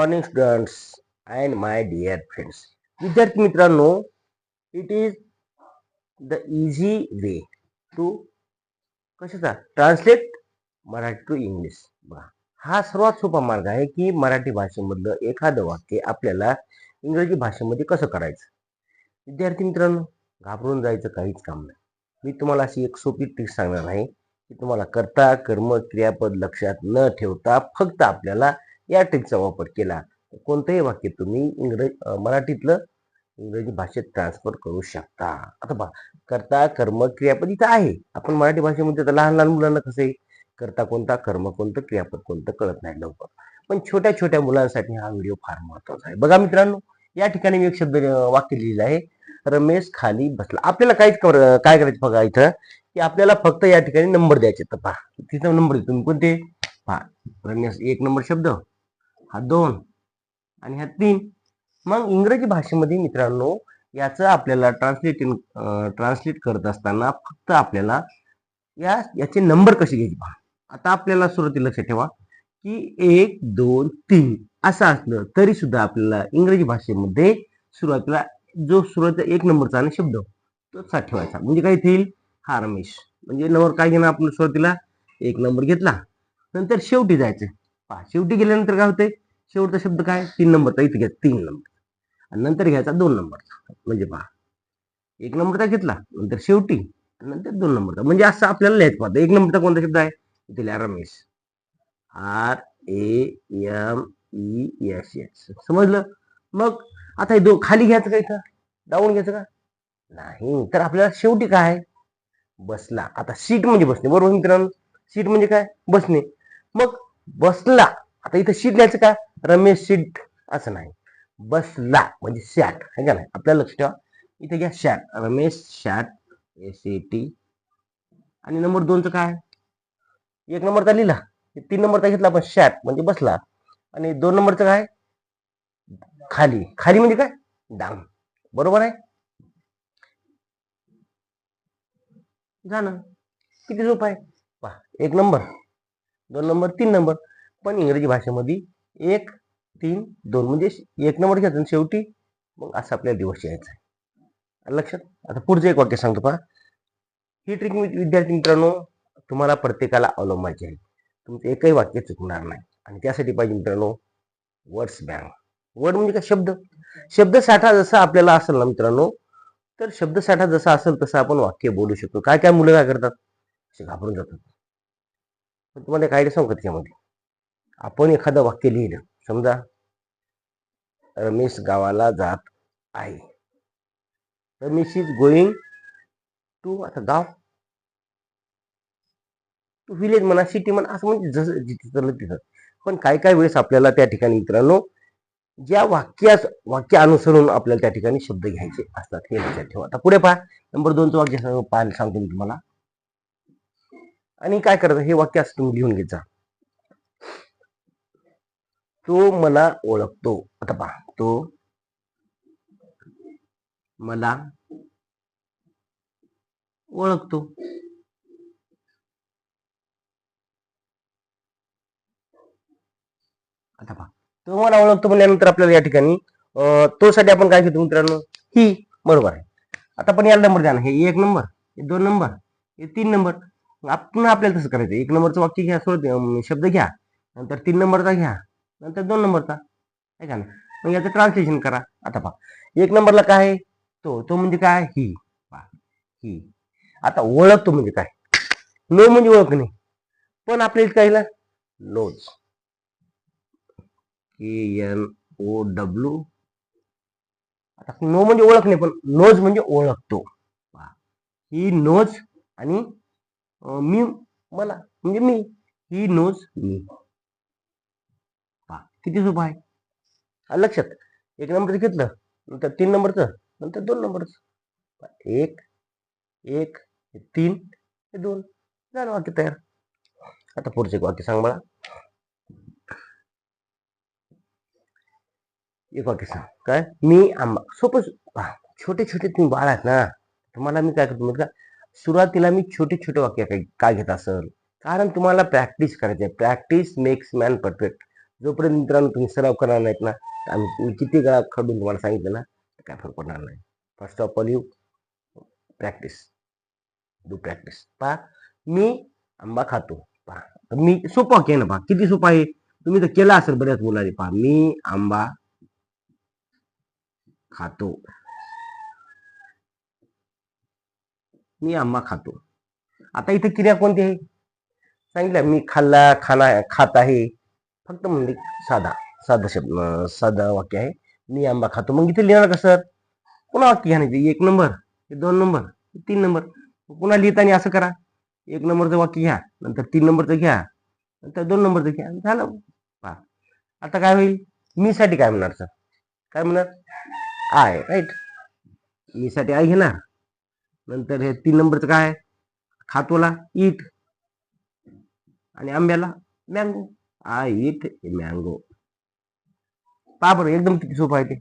Morning students and my dear friends विद्यार्थी मित्रांनो it is the easy way to कशाचा? Translate Marathi to English बघा हा सर्वात सोपा मार्ग आहे की मराठी भाषेमधलं एखादं वाक्य आपल्याला इंग्रजी भाषेमध्ये कसं करायचं? विद्यार्थी मित्रांनो घाबरून जायचं काहीच काम नाही. मी तुम्हाला अशी एक सोपी ट्रिक सांगणार आहे की तुम्हाला करता कर्म क्रियापद लक्षात न ठेवता फक्त आपल्याला या ट्रिकचा वापर केला कोणतंही वाक्य तुम्ही इंग्रज मराठीतलं इंग्रजी भाषेत ट्रान्सफर करू शकता. आता पहा करता कर्म क्रियापद इथं आहे. आपण मराठी भाषेमध्ये तर लहान लहान मुलांना कसं आहे? करता कोणता कर्म कोणतं क्रियापद कोणतं कळत नाही लवकर. पण छोट्या छोट्या मुलांसाठी हा व्हिडिओ फार महत्त्वाचा आहे. बघा मित्रांनो या ठिकाणी मी एक शब्द वाक्य लिहिलं आहे. रमेश खाली बसला. आपल्याला काहीच कर- काय करायचं बघा इथं? की आपल्याला फक्त या ठिकाणी नंबर द्यायचे तर पहा तिथं नंबर देतो. तुम्ही कोणते? पहा रमेश एक नंबर शब्द. हा दोन आणि हा तीन. मग इंग्रजी भाषेमध्ये मित्रांनो याचं आपल्याला ट्रान्सलेटिंग ट्रान्सलेट करत असताना फक्त आपल्याला या याचे नंबर कसे घ्यायचे पहा. आता आपल्याला सुरुवातीला लक्षात ठेवा की एक दोन तीन असं असलं तरी सुद्धा आपल्याला इंग्रजी भाषेमध्ये सुरुवातीला जो सुरुवातीला एक नंबरचा आणि शब्द तोच ठेवायचा. म्हणजे काय येईल हा रमेश. म्हणजे नंबर काय घेणार आपण सुरुवातीला? एक नंबर घेतला. नंतर शेवटी जायचं. पहा शेवटी गेल्यानंतर काय होतंय? शेवटचा शब्द काय? तीन नंबरचा इथे घ्या तीन नंबर. आणि नंतर घ्यायचा दोन नंबरचा म्हणजे पहा. एक नंबरचा घेतला नंतर शेवटी आणि नंतर दोन नंबरचा म्हणजे असं आपल्याला लिहायचं पाहतो एक नंबरचा कोणता शब्द आहे? इथे लिहा Ramesh. R A M E S S. समजलं? मग आता हे दो खाली घ्यायचं का इथं? डाऊन घ्यायचं का? नाही. तर आपल्याला शेवटी काय बसला. आता सीट म्हणजे बसणे. बरोबर मित्रांनो? सीट म्हणजे काय? बसणे. मग बसला. आता इथं शीट लिहायचं का? रमेश शीट. असं नाही. बसला म्हणजे शॅट. आहे का नाही? आपल्याला लक्ष ठेवा. इथे घ्या sat. Ramesh sat S A T आणि नंबर दोनचं काय? एक नंबरचा लिहिला. तीन नंबरचा घेतला आपण शॅट. म्हणजे बसला आणि दोन नंबरचं काय? खाली. खाली म्हणजे काय? डाऊन बरोबर आहे? झालं. किती सोपं आहे? पहा एक नंबर. दोन नंबर तीन नंबर. पण इंग्रजी भाषेमध्ये एक तीन दोन म्हणजे एक नंबर घ्यायचा आणि शेवटी मग असं आपल्याला दिवस यायचा आहे. लक्षात? आता पुढचं एक वाक्य सांगतो पहा. ही ट्रिक विद्यार्थी मित्रांनो तुम्हाला प्रत्येकाला अवलंबायची आहे. तुमचं एकही वाक्य चुकणार नाही. आणि त्यासाठी पाहिजे मित्रांनो वर्ड्स बँक वर्ड म्हणजे काय? शब्द. शब्दसाठा जसा आपल्याला असेल ना मित्रांनो तर शब्दसाठा जसा असेल तसं आपण वाक्य बोलू शकतो. काय काय मुलं काय करतात? असे घाबरून जातात. तुम्हाला काय सांगू का त्याच्यामध्ये. आपण एखादं वाक्य लिहिलं समजा रमेश गावाला जात आहे. रमेश इज गोईंग टू आता गाव. टू विलेज म्हणा सिटी म्हणा असं म्हणजे जसं जिथे चाललं तिथं. पण काही काही वेळेस आपल्याला त्या ठिकाणी मित्रांनो ज्या वाक्यास वाक्य अनुसरून आपल्याला त्या ठिकाणी शब्द घ्यायचे असतात हे लक्षात ठेवा. आता पुढे पहा नंबर दोनचं वाक्य सांग- पाहायला सांगतो मी तुम्हाला. आणि काय करायचं? हे वाक्य असं तुम्ही लिहून घेत जा. तो मला ओळखतो. आता पहा तो मला ओळखतो. आता पहा तो मला ओळखतो म्हणल्यानंतर आपल्याला या ठिकाणी तो साठी आपण काय घेतो मित्रांनो? ही बरोबर आहे. आता पण याला नंबर द्या ना हे एक नंबर हे दोन नंबर हे तीन नंबर. आपण पुन्हा आपल्याला तसं करायचं एक नंबरचं वाक्य घ्या सोड शब्द घ्या नंतर तीन नंबरचा घ्या. नंतर दोन नंबरचा. आहे का ना. मग याचं ट्रान्सलेशन करा. आता पहा. एक नंबरला काय आहे? तो तो म्हणजे काय? ही. पहा, ही. आता ओळखतो म्हणजे काय? नो म्हणजे ओळखणे. पण आपल्या इथं काय knows. K N O W आता नो म्हणजे ओळखणे पण नोज म्हणजे ओळखतो. ही नोज आणि मी मला. म्हणजे मी. He knows me. किती सोपं आहे? लक्षात. एक नंबरचं घेतलं नंतर तीन नंबरचं नंतर दोन नंबरचं. एक एक तीन हे दोन. झालं वाक्य तयार. आता पुढचं एक वाक्य सांग मला. एक वाक्य सांग. काय? मी आंबा सोपं छोटे छोटे तुम्ही बाळ आहेत ना तुम्हाला मी काय करतो माहिती का? सुरुवातीला मी छोटे छोटे वाक्य काय काय घेत असेल? कारण तुम्हाला प्रॅक्टिस करायची आहे प्रॅक्टिस मेक्स मॅन परफेक्ट जोपर्यंत मित्रांनो तुम्ही सराव करणार नाहीत ना आम्ही किती वेळा खडून तुम्हाला सांगितलं ना तर काय फरक पडणार नाही. First of all you practice do practice पहा मी आंबा खातो. पहा तर मी सोपं वाक्य आहे ना पहा किती सोपं आहे? तुम्ही तर केला असेल बऱ्याच मुलांनी पहा मी आंबा खातो. मी आंबा खातो. आता इथे क्रिया कोणती आहे? सांगितलं मी खाल्ला खाना खात आहे. फक्त म्हणजे साधा साधा शब्द साधा वाक्य आहे. मी आंबा खातो. मग इथे लिहिणार कसं पुन्हा वाक्य घ्या नाही एक नंबर हे दोन नंबर तीन नंबर. पुन्हा लिहिताना असं करा. एक नंबरचं वाक्य घ्या नंतर तीन नंबरचं घ्या नंतर दोन नंबरचं घ्या. झालं. पहा. आता काय होईल? मी साठी काय म्हणणार सर? काय म्हणणार? आय राईट मी साठी आय घेणार. नंतर हे तीन नंबरचं काय? खातोला इट आणि आंब्याला मँगो आय इट मँगो पहा बरं एकदम किती सोपं आहे ते.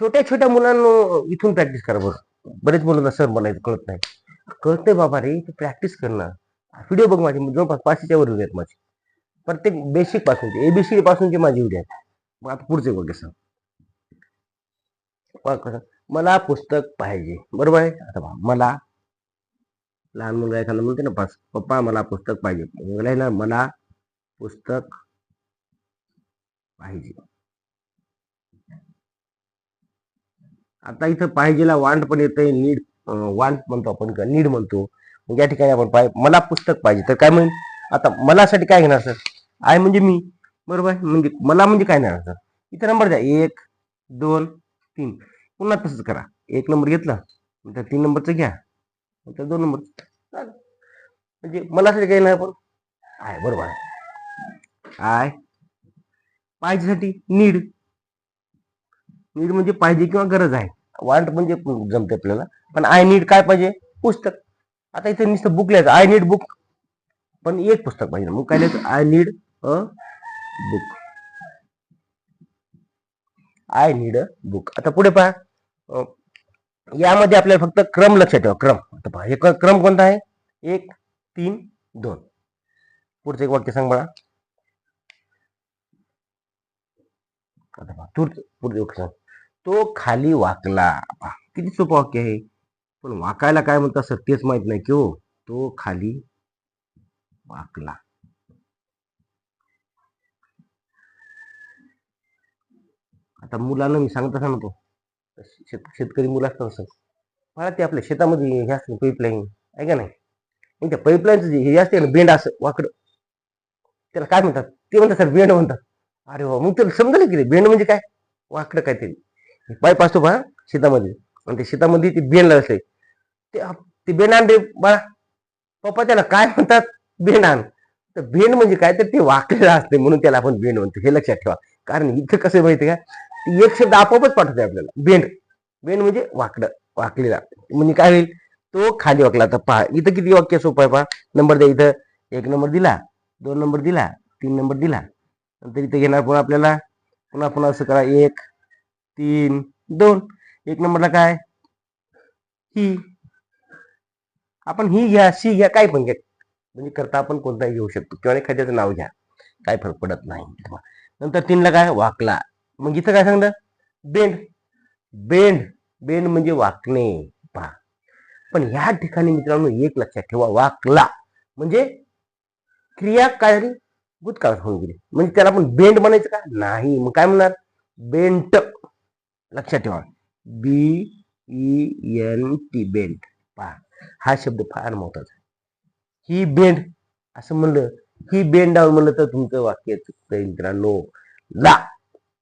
छोट्या छोट्या मुलांना इथून प्रॅक्टिस करा बरं. बरेच मुलांना सर मला कळत नाही. कळत नाही बाबा रे तू प्रॅक्टिस करणार व्हिडिओ बघ माझे जवळपास पाचशेच्या वर आहेत माझे. प्रत्येक बेसिक पासूनचे एबीसी पासूनचे माझे व्हिडिओ आहेत. मग आता पुढचे बघ सर कसं मला पुस्तक पाहिजे. बरोबर आहे? आता मला लहान मुलगा एखादा म्हणते ना पास पप्पा मला पुस्तक पाहिजे. मुलगा ना मला पुस्तक पाहिजे. आता इथं पाहिजेला वांट पण येतंय नीड वांड वांट म्हणतो आपण का नीड म्हणतो. मग या ठिकाणी आपण पाहिजे मला पुस्तक पाहिजे. तर काय म्हणेल आता मलासाठी काय घेणार सर? आय म्हणजे मी बरोबर? म्हणजे मला म्हणजे काय नाही सर? इथे नंबर द्या. एक दोन तीन. पुन्हा तसंच करा. एक नंबर घेतला नंतर तीन नंबरचं घ्या. नंतर दोन नंबर म्हणजे मलासाठी काही नाही पण आहे बरोबर आहे. आय पाहिजेसाठी नीड नीड म्हणजे पाहिजे किंवा गरज आहे. वांट म्हणजे जमते आपल्याला. पण आय नीड काय पाहिजे? पुस्तक. आता इथे नुसतं बुक लिहायचं. आय नीड बुक पण एक पुस्तक पाहिजे. मग काय लिहायचं? I need a book I need a book आता पुढे पहा. यामध्ये आपल्याला फक्त क्रम लक्षात ठेवा. क्रम. आता पहा. हे क्रम कोणता आहे? एक तीन दोन. पुढचं एक वाक्य सांग मला आता पहा तो खाली वाकला. पहा किती सोपं वाक्य आहे पण वाकायला काय म्हणतात सर तेच माहीत नाही की हो तो खाली वाकला. आता मुलांना मी सांगता सांगतो शेत शेतकरी मुलं असतात सर मला ते आपल्या शेतामध्ये हे असतं पाईपलाईन आहे का नाही? मग त्या पाईपलाईनचं जे हे असते ना बेंड असं वाकडं. त्याला काय म्हणतात? ते म्हणतात सर बेंड म्हणतात. अरे वा मग त्याला समजलं की रे बेंड म्हणजे काय? वाकडं काहीतरी. पाईप असतो बा शेतामध्ये आणि ते शेतामध्ये ते बेंड असते ते ते बेंड आण रे बाळा. पप्पा त्याला काय म्हणतात? बेंड आण. तर बेंड म्हणजे काय? तर ते वाकलेलं असते म्हणून त्याला आपण बेंड म्हणतो. हे लक्षात ठेवा. कारण इथं कसं आहे माहिती आहे का? ती एक शब्द आपोआपच पाठवते आपल्याला. बेंड बेंड म्हणजे वाकडं वाकलेला म्हणजे काय होईल? तो खाली वाकला. तर पहा इथं किती वाक्य सोपं आहे पहा. नंबर द्या इथं. एक नंबर दिला दोन नंबर दिला तीन नंबर दिला. नंतर इथे घेणार पुन्हा आपल्याला. पुन्हा पुन्हा असं करा. एक तीन दोन. एक नंबरला काय? ही. आपण ही घ्या शी घ्या काय पण घ्या. म्हणजे करता आपण कोणताही घेऊ शकतो. किंवा एखाद्याचं नाव घ्या. काय फरक पडत नाही. नंतर तीनला काय? वाकला. मग इथं काय सांगलं? बेंड. बेंड. बेंड म्हणजे वाकणे. पहा. पण ह्या ठिकाणी मित्रांनो एक लक्षात ठेवा. वाकला. म्हणजे क्रिया काय झाली? भूतकाळात होऊन गेली. म्हणजे त्याला आपण बेंड म्हणायचं का? नाही. मग काय म्हणणार? बेंट. लक्षात ठेवा. B E N T bent. पहा. हा शब्द फार महत्त्वाचा आहे. ही बेंड. असं म्हणलं. ही बेंड डाऊन म्हणलं तर तुमचं वाक्य चुकतंय मित्रांनो ला.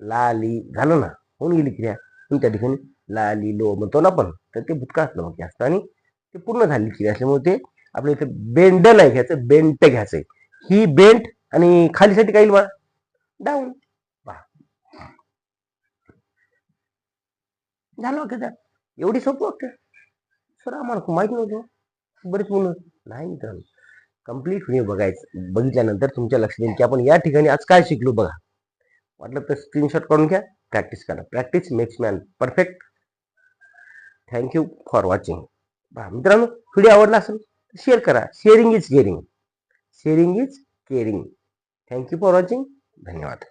ला ली. झालं ना? होऊन गेली क्रिया. पण त्या ठिकाणी ला ली लो म्हणतो ना आपण. तर ते भूतकाळातलं वाक्य असतं आणि ते पूर्ण झाली क्रिया असल्यामुळे ते आपल्या इथे बेंड नाही घ्यायचं बेंट घ्यायचंय. ही बेंट आणि खालीसाठी काय येईल बा डाऊन झालं वाक्य त्या एवढी सोपं वाक्य? सर आम्हाला माहीत नव्हतं. बरेच मुलं नाही मित्रांनो. कंप्लीट व्हिडिओ बघायचं बघितल्यानंतर तुमच्या लक्षात येईल की आपण या ठिकाणी आज काय शिकलो बघा. वाटलं तर स्क्रीनशॉट करून घ्या. प्रॅक्टिस करा. Practice makes man perfect thank you for watching मित्रांनो व्हिडिओ आवडला असेल शेअर करा. Sharing is caring sharing is caring thank you for watching धन्यवाद.